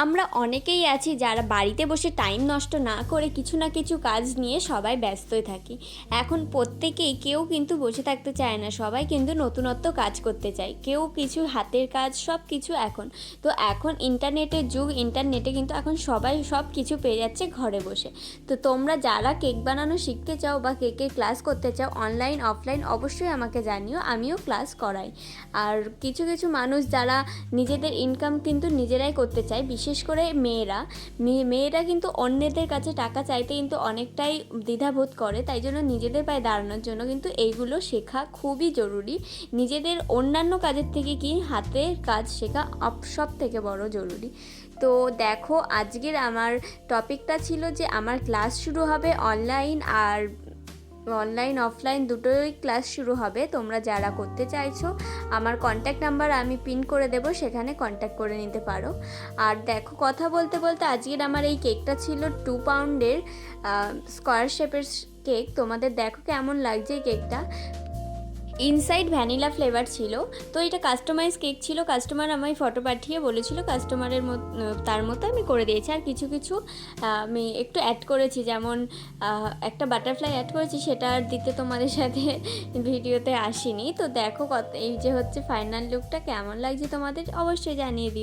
আমরা অনেকেই আছি যারা বাড়িতে বসে টাইম নষ্ট না করে কিছু না কিছু কাজ নিয়ে সবাই ব্যস্তই থাকি। এখন প্রত্যেকেই কেউ কিন্তু বসে থাকতে চায় না, সবাই কিন্তু নতুনত্ব কাজ করতে চায়। কেউ কিছু হাতের কাজ, সব কিছু এখন। তো এখন ইন্টারনেটের যুগ, ইন্টারনেটে কিন্তু এখন সবাই সব কিছু পেয়ে যাচ্ছে ঘরে বসে। তো তোমরা যারা কেক বানানো শিখতে চাও বা কেকের ক্লাস করতে চাও অনলাইন অফলাইন অবশ্যই আমাকে জানিও, আমিও ক্লাস করাই। আর কিছু কিছু মানুষ যারা নিজেদের ইনকাম কিন্তু নিজেরাই করতে চায় বিশেষ করে মেয়েরা। মেয়ে- মেয়েরা কিন্তু অন্যদের কাছে টাকা চাইতে কিন্তু অনেকটাই দ্বিধাবোধ করে, তাই জন্য নিজেদের পায়ে দাঁড়ানোর জন্য কিন্তু এইগুলো শেখা খুবই জরুরি। নিজেদের অন্যান্য কাজের থেকে কি হাতের কাজ শেখা সব থেকে বড় জরুরি। তো দেখো, আজকের আমার টপিকটা ছিল যে আমার ক্লাস শুরু হবে অনলাইন আর অনলাইন অফলাইন দুটোই ক্লাস শুরু হবে। তোমরা যারা করতে চাইছো, আমার কন্ট্যাক্ট নাম্বার আমি পিন করে দেব, সেখানে কন্ট্যাক্ট করে নিতে পারো। আর দেখো, কথা বলতে বলতে আজকের আমার এই কেকটা ছিল টু পাউন্ডের স্কোয়ার শেপের কেক তোমাদের দেখো কেমন লাগছে এই কেকটা ইনসাইড ভ্যানিলা ফ্লেভার ছিল, তো এটা কাস্টমাইজ কেক ছিল কাস্টমার আমায় ফটো পাঠিয়ে বলেছিল কাস্টমারের তার মতো আমি করে দিয়েছি। আর কিছু কিছু, আমি একটু অ্যাড করেছি, যেমন একটা বাটারফ্লাই অ্যাড করেছি, সেটা আর দিতে তোমাদের সাথে ভিডিওতে আসিনি। তো দেখো কত, এই যে হচ্ছে ফাইনাল লুকটা কেমন লাগছে তোমাদের, অবশ্যই জানিয়ে দিও।